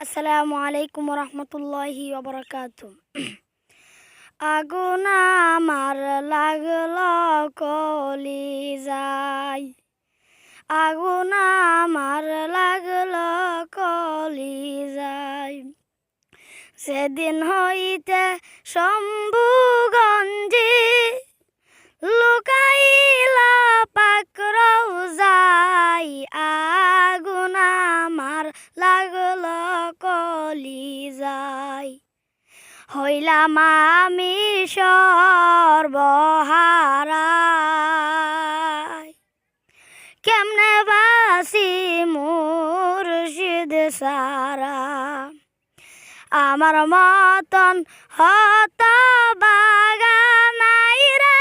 আসসালামু আলাইকুম রহমতুল্লাহি ওবরাকাত আগুন আমার লাগল কলি যাই। আগুন আমার লাগল কলি যাই। সেদিন হইতে শম্ভুগঞ্জি লুকাইলা হইলাম আমি সর্বহারাই কেমনে বাসি মুর্শিদ সারা? আমার মতন হত বাগানাই রে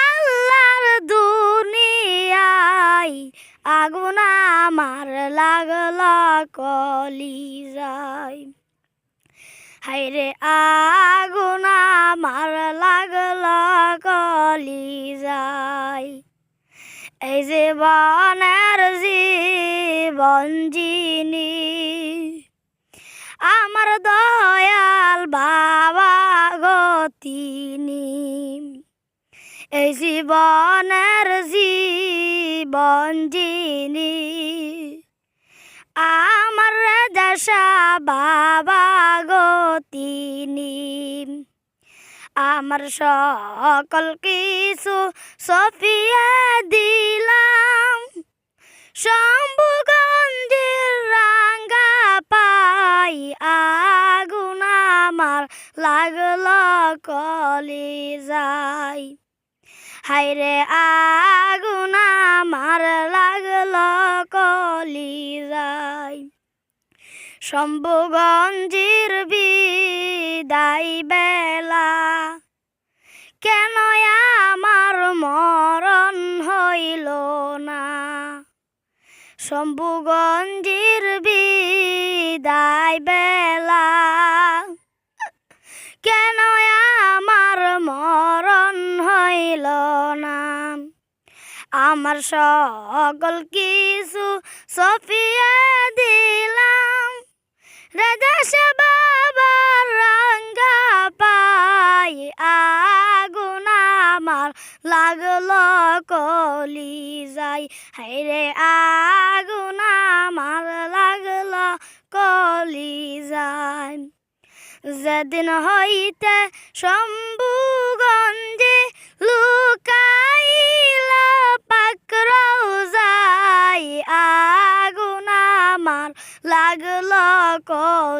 আল্লাহর দুনিয়াই আগুন আমার লাগল কলি যায় হাইরে আগুন আমার লাগল কলি যায় এই জীবনের জীবন জিনি। আমার দয়াল বাবা গতিনি এই জীবনের জীবন জিনি। আমার দশা বাবা গতিনি আমার সকল কিছু সফিয়া দিলাম। শম্ভুগঞ্জের রাঙ্গা পাই আগুন আমার লাগল কলি যাই। হাইরে আগুন আমার লাগল কলি শম্ভুগঞ্জির বিদায় বেলা। কেন আমার মরণ হইল না? শম্ভুগঞ্জির বিদায় বেলা। কেন আমার মরণ হইল না? আমার সকল কিছু সফিয়া দিলাম। পাই। লাগল কলি যাই। হাইরে আগুন আমার লাগল কলি যাই। যেদিন হইতে শম্ভুগঞ্জে লুকাইল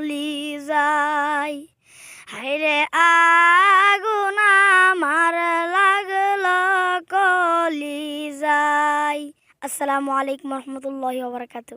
কলি যাই। হাইরে আগুন আমার লাগল কলি যাই। আসসালামু আলাইকুম রহমতুল্লাহ বারকাতু